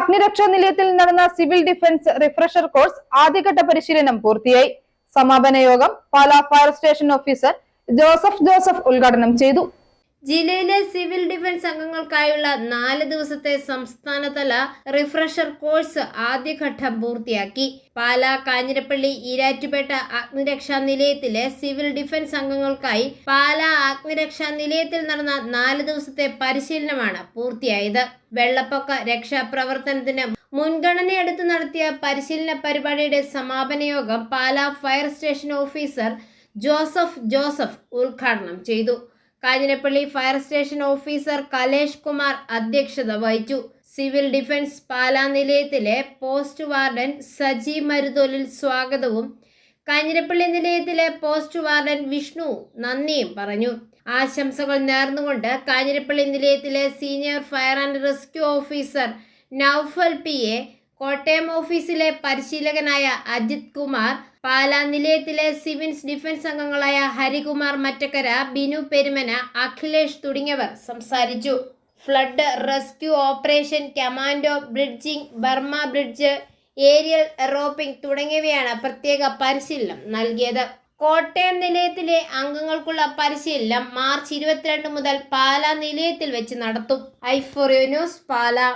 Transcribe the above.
അഗ്നിരക്ഷാ നിലയത്തിൽ നടന്ന സിവിൽ ഡിഫൻസ് റിഫ്രഷർ കോഴ്സ് ആദ്യഘട്ട പരിശീലനം പൂർത്തിയായി. സമാപന യോഗം Pala fire station officer Joseph Joseph ഉദ്ഘാടനം ചെയ്തു. ജില്ലയിലെ സിവിൽ ഡിഫൻസ് അംഗങ്ങൾക്കായുള്ള നാല് ദിവസത്തെ സംസ്ഥാനതല റിഫ്രഷർ കോഴ്സ് ആദ്യഘട്ടം പൂർത്തിയാക്കി. പാലാ കാഞ്ഞിരപ്പള്ളി ഈരാറ്റുപേട്ട അഗ്നിരക്ഷാ നിലയത്തിലെ സിവിൽ ഡിഫൻസ് അംഗങ്ങൾക്കായി പാലാ അഗ്നിരക്ഷാ നിലയത്തിൽ നടന്ന നാല് ദിവസത്തെ പരിശീലനമാണ് പൂർത്തിയായത്. വെള്ളപ്പൊക്ക രക്ഷാപ്രവർത്തനത്തിന് മുൻഗണനയെടുത്ത് നടത്തിയ പരിശീലന പരിപാടിയുടെ സമാപന യോഗം Pala fire station officer Joseph Joseph ഉദ്ഘാടനം ചെയ്തു. Kanjirappally fire station officer Kalesh Kumar അധ്യക്ഷത വഹിച്ചു. സിവിൽ ഡിഫൻസ് പാലാ നിലയത്തിലെ പോസ്റ്റ് വാർഡൻ സജി മരുതോലിൽ സ്വാഗതവും. കാഞ്ഞിരപ്പള്ളി നിലയത്തിലെ പോസ്റ്റ് വാർഡൻ വിഷ്ണു നന്ദിയും പറഞ്ഞു. ആശംസകൾ നേർന്നുകൊണ്ട് Kanjirappally നിലയത്തിലെ senior fire and rescue officer Noufal P A Kottayam ഓഫീസിലെ പരിശീലകനായ അജിത് കുമാർ പാലാ നിലയത്തിലെ സിവിൽസ് ഡിഫൻസ് അംഗങ്ങളായ ഹരികുമാർ മറ്റക്കര ബിനു പെരുമന അഖിലേഷ് തുടങ്ങിയവർ സംസാരിച്ചു. Flood rescue operation commando bridging Burma bridge aerial roping തുടങ്ങിയവയാണ് പ്രത്യേക പരിശീലനം നൽകിയത്. കോട്ടയം നിലയത്തിലെ അംഗങ്ങൾക്കുള്ള പരിശീലനം മാർച്ച് ഇരുപത്തിരണ്ട് മുതൽ പാലാ നിലയത്തിൽ വെച്ച് നടത്തും. ഐഫോറിയോ ന്യൂസ് പാലാ.